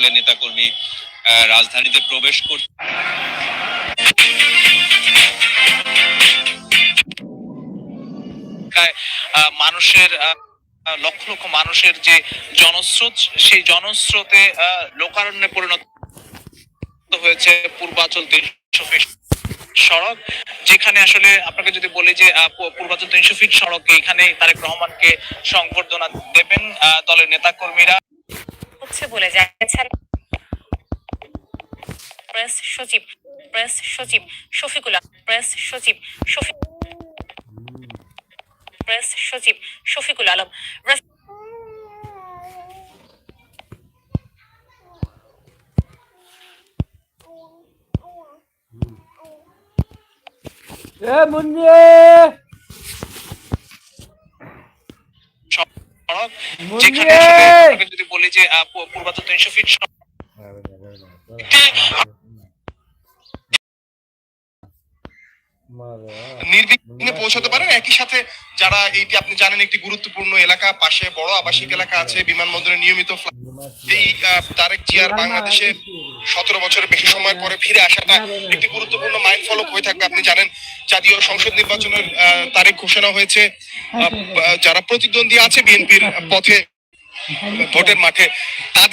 আসলে নেতাকর্মী রাজধানীতে প্রবেশ করছে মানুষের লক্ষ লক্ষ মানুষের যে জনস্রোত, সেই জনস্রোতে লোকারণ্যে পরিণত হয়েছে পূর্বাচল তিনশো সড়ক, যেখানে আসলে আপনাকে যদি বলি যে পূর্বাচল তিনশো ফিট সড়কে এখানে তারেক রহমানকে সংবর্ধনা দেবেন দলের নেতাকর্মীরা। হচ্ছে বলে জানিয়েছেন প্রেস সচিব প্রেস সচিব শফিকুল প্রেস সচিব শফি প্রেস সচিব শফিকুল আলম। এ মুন্নি! যেখানে যদি বলি যে আহ, তিনশো ফিট নির্বিঘ্নে পৌঁছাতে পারেন। একই সাথে যারা এইটি আপনি জানেন একটি গুরুত্বপূর্ণ এলাকা পাশে বড় আবাসিক এলাকা আছে বিমানবন্দরে নিয়মিত এই তারেক জিয়ার বাংলাদেশে সতেরো বছরের বেশি সময় পরে ফিরে আসাটা একটি গুরুত্বপূর্ণ মাইল ফলক হয়ে থাকবে আপনি জানেন। জাতীয় সংসদ নির্বাচনের তারিখ ঘোষণা হয়েছে। যারা প্রতিদ্বন্দ্বী আছে বিএনপির পথে ভোটের মাঠে তাদের